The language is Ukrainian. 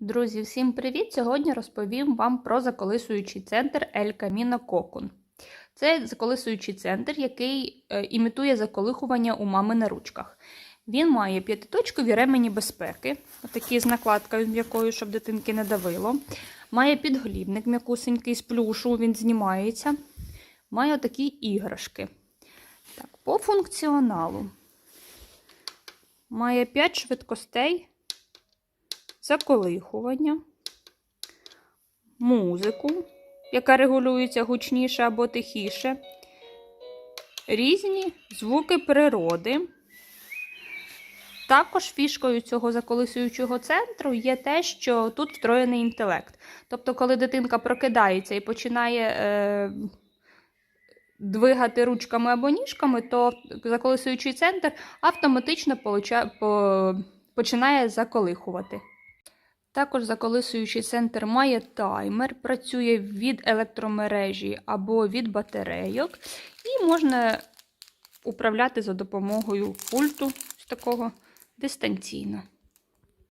Друзі, всім привіт! Сьогодні розповім вам про заколисуючий центр El Camino Cocoon. Це заколисуючий центр, який е, імітує заколихування у мами на ручках. Він має п'ятиточкові ремені безпеки, такі з накладкою м'якою, щоб дитинки не давило. Має підголівник м'якусенький з плюшу, він знімається. Має такі іграшки. Так, по функціоналу. Має 5 швидкостей заколихування, музику, яка регулюється гучніше або тихіше, різні звуки природи. Також фішкою цього заколисуючого центру є те, що тут встроєний інтелект. Тобто, коли дитинка прокидається і починає е, двигати ручками або ніжками, то заколисуючий центр автоматично получа, по, починає заколихувати. Також заколисуючий центр має таймер, працює від електромережі або від батарейок, і можна управляти за допомогою пульту з такого дистанційно.